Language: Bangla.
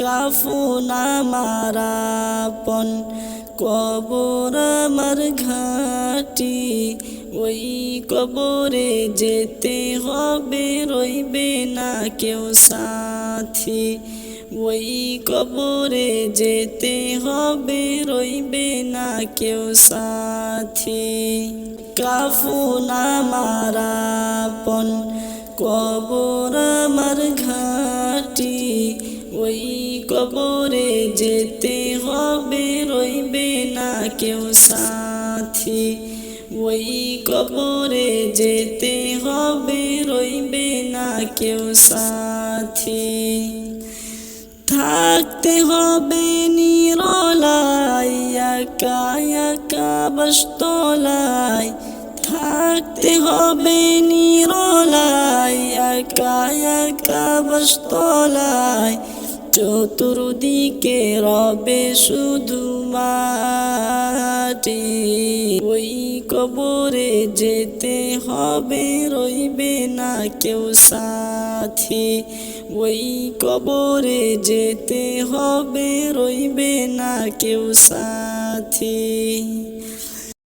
কাফন আমার আপন। কবর আমার ঘাটি, ওই কবরে যেতে হবে, রইবে না কেউ সাথী। ওই কবরে যেতে হবে, রইবে না কেউ সাথী। কাফন আমার আপন। কবর আমার ঘাটি ওই কবরে যেতে হবে, রইবে না কেউ সাথী। ওই কবরে যেতে হবে, রইবে না কেউ সাথী। থাকতে হবে নিরলাই থাকতে হবে নিরলাই, একা একা বস্তলায় চতুর্দিকে রবে শুধু মাটি। ওই কবরে যেতে হবে, রইবে না কেউ সাথী। ওই কবরে যেতে হবে, রইবে না কেউ সাথী।